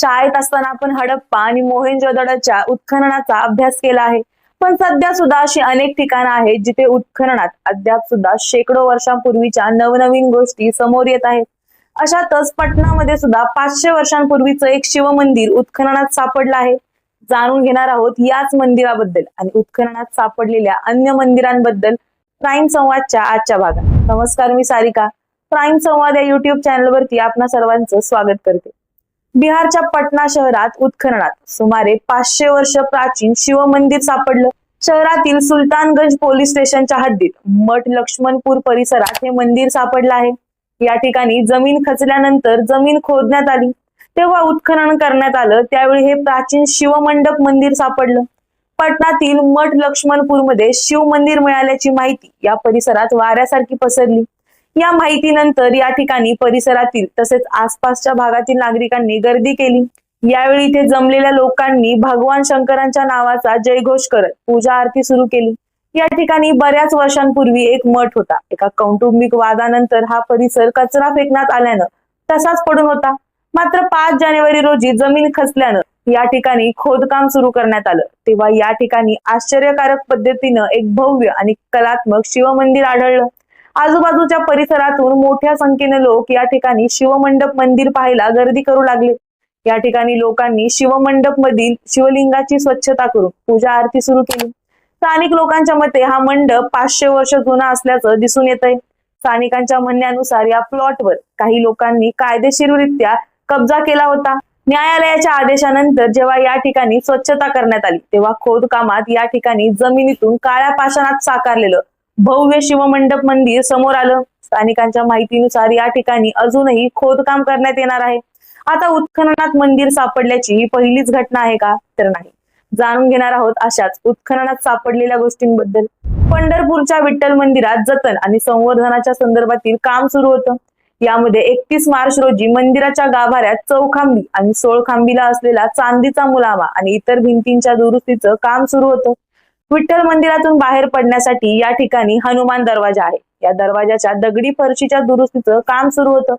शाळेत असताना आपण हडप्पा आणि मोहेंजोदडोच्या उत्खननाचा अभ्यास केला आहे. पण सध्या सुद्धा अशी अनेक ठिकाणं आहेत जिथे उत्खननात अद्याप सुद्धा शेकडो वर्षांपूर्वीच्या नवनवीन गोष्टी समोर येत आहेत. अशातच पटनामध्ये सुद्धा पाचशे वर्षांपूर्वीचं एक शिवमंदिर उत्खननात सापडलं आहे. जाणून घेणार आहोत याच मंदिराबद्दल आणि उत्खननात सापडलेल्या अन्य मंदिरांबद्दल प्राईम संवादच्या आजच्या भागात. नमस्कार मी सारिका. प्राईम संवाद या युट्यूब चॅनलवरती आपणा सर्वांचं स्वागत करते. बिहारच्या पटना शहरात उत्खननात. सुमारे पाचशे वर्ष प्राचीन शिवमंदिर सापडलं. शहरातील सुलतानगंज पोलीस स्टेशनच्या हद्दीत मठ लक्ष्मणपूर परिसरात हे मंदिर सापडलं आहे. या ठिकाणी जमीन खचल्यानंतर जमीन खोदण्यात आली. तेव्हा उत्खनन करण्यात आलं. त्यावेळी हे प्राचीन शिवमंडप मंदिर सापडलं. पटनातील मठ लक्ष्मणपूरमध्ये शिव मंदिर मिळाल्याची माहिती या परिसरात वाऱ्यासारखी पसरली. या माहितीनंतर या ठिकाणी परिसरातील तसेच आसपासच्या भागातील नागरिकांनी गर्दी केली. यावेळी इथे जमलेल्या लोकांनी भगवान शंकरांच्या नावाचा जयघोष करत पूजा आरती सुरू केली. या ठिकाणी बऱ्याच वर्षांपूर्वी एक मठ होता. एका कौटुंबिक वादानंतर हा परिसर कचरा फेकण्यात आल्यानं तसाच पडून होता. मात्र पाच जानेवारी रोजी जमीन खचल्यानं या ठिकाणी खोदकाम सुरू करण्यात आलं. तेव्हा या ठिकाणी आश्चर्यकारक पद्धतीनं एक भव्य आणि कलात्मक शिवमंदिर आढळलं. आजूबाजूच्या परिसरातून मोठ्या संख्येने लोक या ठिकाणी शिवमंडप मंदिर पाहायला गर्दी करू लागले. या ठिकाणी लोकांनी शिवमंडप मधील शिवलिंगाची स्वच्छता करून पूजा आरती सुरू केली. स्थानिक लोकांच्या मते हा मंडप पाचशे वर्ष जुना असल्याचं दिसून येत आहे स्थानिकांच्या म्हणण्यानुसार या प्लॉटवर काही लोकांनी कायदेशीररित्या कब्जा केला होता. न्यायालयाच्या आदेशानंतर जेव्हा या ठिकाणी स्वच्छता करण्यात आली तेव्हा खोदकामात या ठिकाणी जमिनीतून काळ्या पाषाणात साकारलेलं भव्य शिवमंडप मंदिर समोर आलं. स्थानिकांच्या माहितीनुसार या ठिकाणी अजूनही खोदकाम करण्यात येणार आहे. आता उत्खननात मंदिर सापडल्याची ही पहिलीच घटना आहे का? तर नाही. जाणून घेणार आहोत अशाच उत्खननात सापडलेल्या गोष्टींबद्दल. पंढरपूरच्या विठ्ठल मंदिरात जतन आणि संवर्धनाच्या संदर्भातील काम सुरू होतं. यामध्ये एकतीस मार्च रोजी मंदिराच्या गाभाऱ्यात चौखांबी आणि सोळखांबीला असलेला चांदीचा मुलामा आणि इतर भिंतींच्या दुरुस्तीचं काम सुरू होतं. विठ्ठल मंदिरातून बाहेर पडण्यासाठी या ठिकाणी हनुमान दरवाजा आहे. या दरवाजाच्या दगडी फरशीच्या दुरुस्तीचं काम सुरू होतं.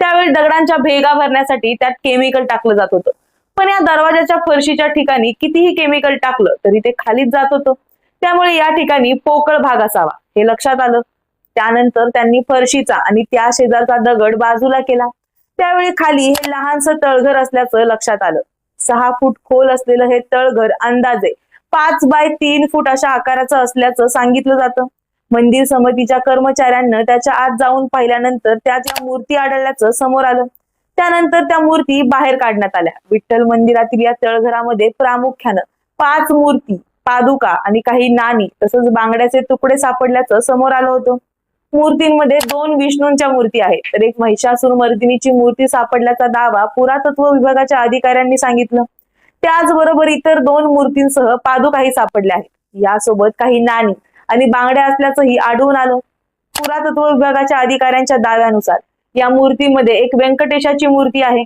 त्यावेळी दगडांच्या भेगा भरण्यासाठी त्यात केमिकल टाकलं जात होतं. पण या दरवाजाच्या फरशीच्या ठिकाणी कितीही केमिकल टाकलं तरी ते खालीच जात होतं. त्यामुळे या ठिकाणी पोकळ भाग असावा हे लक्षात आलं. त्यानंतर त्यांनी फरशीचा आणि त्या शेजारचा दगड बाजूला केला. त्यावेळी खाली हे लहानसं तळघर असल्याचं लक्षात आलं. सहा फूट खोल असलेलं हे तळघर अंदाजे पाच बाय तीन फूट अशा आकाराचं असल्याचं सांगितलं जातं. मंदिर समितीच्या कर्मचाऱ्यांना त्याच्या आत जाऊन पाहिल्यानंतर त्या ज्या मूर्ती आढळल्याचं समोर आलं. त्यानंतर त्या मूर्ती बाहेर काढण्यात आल्या. विठ्ठल मंदिरातील या तळघरामध्ये प्रामुख्यानं पाच मूर्ती पादुका आणि काही नाणी तसंच बांगड्याचे तुकडे सापडल्याचं समोर आलं होतं. मूर्तींमध्ये दोन विष्णूंच्या मूर्ती आहेत. तर एक महिषासूर मर्दिनीची मूर्ती सापडल्याचा दावा पुरातत्व विभागाच्या अधिकाऱ्यांनी सांगितलं. त्याचबरोबर इतर दोन मूर्तींसह पादुकाही सापडल्या आहेत. यासोबत काही नाणी आणि बांगड्या असल्याचंही आढळून आलं. पुरातत्व विभागाच्या अधिकाऱ्यांच्या दाव्यानुसार या मूर्तीमध्ये एक व्यंकटेशाची मूर्ती आहे.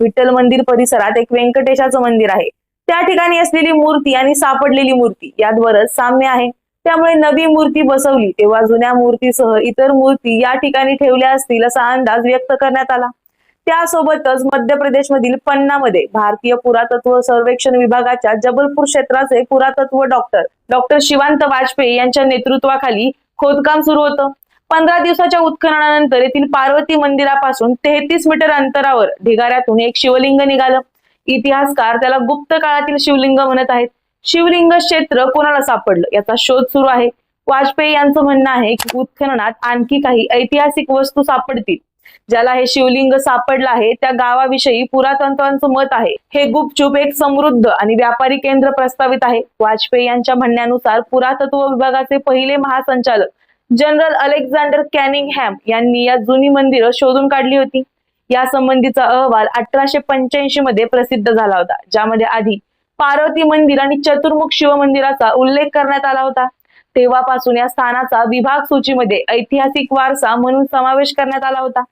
विठ्ठल मंदिर परिसरात एक व्यंकटेशाचं मंदिर आहे. त्या ठिकाणी असलेली मूर्ती आणि सापडलेली मूर्ती यात बरंच साम्य आहे. त्यामुळे नवी मूर्ती बसवली तेव्हा जुन्या मूर्तीसह इतर मूर्ती या ठिकाणी ठेवल्या असतील असा अंदाज व्यक्त करण्यात आला. त्यासोबतच मध्य प्रदेशमधील पन्नामध्ये भारतीय पुरातत्व सर्वेक्षण विभागाच्या जबलपूर क्षेत्राचे पुरातत्व डॉक्टर डॉक्टर शिवांत वाजपेयी यांच्या नेतृत्वाखाली खोदकाम सुरू होतं. पंधरा दिवसाच्या उत्खननानंतर येथील पार्वती मंदिरापासून तेहतीस मीटर अंतरावर ढिगाऱ्यातून एक शिवलिंग निघालं. इतिहासकार त्याला गुप्त काळातील शिवलिंग म्हणत आहेत. शिवलिंग क्षेत्र कोणाला सापडलं याचा शोध सुरू आहे. वाजपेयी यांचं म्हणणं आहे की उत्खननात आणखी काही ऐतिहासिक वस्तू सापडतील. ज्याला हे शिवलिंग सापडलं आहे त्या गावाविषयी पुरातंत्रांचं मत आहे. हे गुपचूप एक समृद्ध आणि व्यापारी केंद्र प्रस्तावित आहे. वाजपेयी यांच्या म्हणण्यानुसार पुरातत्व विभागाचे पहिले महासंचालक जनरल अलेक्झांडर कॅनिंगहॅम यांनी या जुनी मंदिरं शोधून काढली होती. या संबंधीचा अहवाल अठराशे पंच्याऐंशी मध्ये प्रसिद्ध झाला होता ज्यामध्ये आधी पार्वती मंदिर आणि चतुर्मुख शिव मंदिराचा उल्लेख करण्यात आला होता. तेव्हापासून या स्थानाचा विभाग सूचीमध्ये ऐतिहासिक वारसा म्हणून समावेश करण्यात आला होता.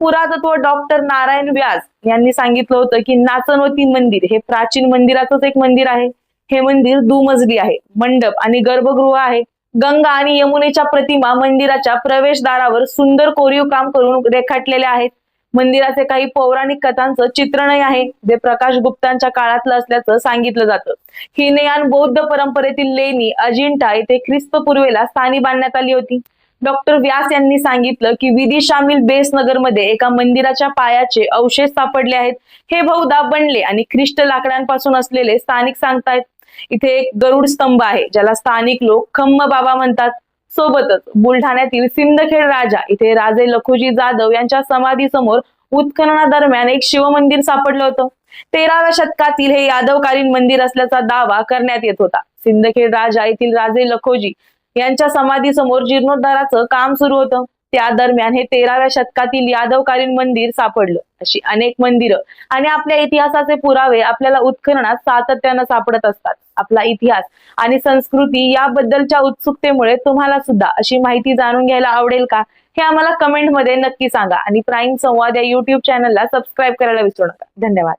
पुरातत्व डॉक्टर नारायण व्यास यांनी सांगितलं होतं की नाचनवती मंदिर हे प्राचीन मंदिराचंच एक मंदिर आहे. हे मंदिर दुमजली आहे. मंडप आणि गर्भगृह आहे. गंगा आणि यमुनेच्या प्रतिमा मंदिराच्या प्रवेशद्वारावर सुंदर कोरीव काम करून रेखाटलेल्या आहेत. मंदिराचे काही पौराणिक कथांचं चित्रणही आहे. जे प्रकाश गुप्तांच्या काळातलं असल्याचं सांगितलं जातं. हिनयान बौद्ध परंपरेतील लेणी अजिंठा येथे ख्रिस्त पूर्वेला स्थानी बांधण्यात आली होती. डॉक्टर व्यास यांनी सांगितलं की विधी शामिल एका मंदिराच्या पायाचे अवशेष सापडले आहेत. हे बहुधा बनले आणि ख्रिस्ट लाकडांपासून असलेले स्थानिक सांगतायत. इथे एक गरुड स्तंभ आहे ज्याला स्थानिक लोक खम्म बाबा म्हणतात. सोबतच बुलढाण्यातील सिंदखेड राजा इथे राजे लखुजी जाधव यांच्या समाधी समोर उत्खननादरम्यान एक शिवमंदिर सापडलं होतं. तेराव्या शतकातील हे यादवकालीन मंदिर असल्याचा दावा करण्यात येत होता. सिंदखेड राजा येथील राजे लखोजी यांच्या समाधी समोर जीर्णोद्धाराचं काम सुरू होतं. त्या दरम्यान हे तेराव्या शतकातील यादवकालीन मंदिर सापडलं. अशी अनेक मंदिरं आणि आपल्या इतिहासाचे पुरावे आपल्याला उत्खननात सातत्यानं सापडत असतात. आपला इतिहास आणि संस्कृती याबद्दलच्या उत्सुकतेमुळे तुम्हाला सुद्धा अशी माहिती जाणून घ्यायला आवडेल का? हे आम्हाला कमेंटमध्ये नक्की सांगा आणि प्राईम संवाद या युट्यूब चॅनलला सबस्क्राईब करायला विसरू नका. धन्यवाद.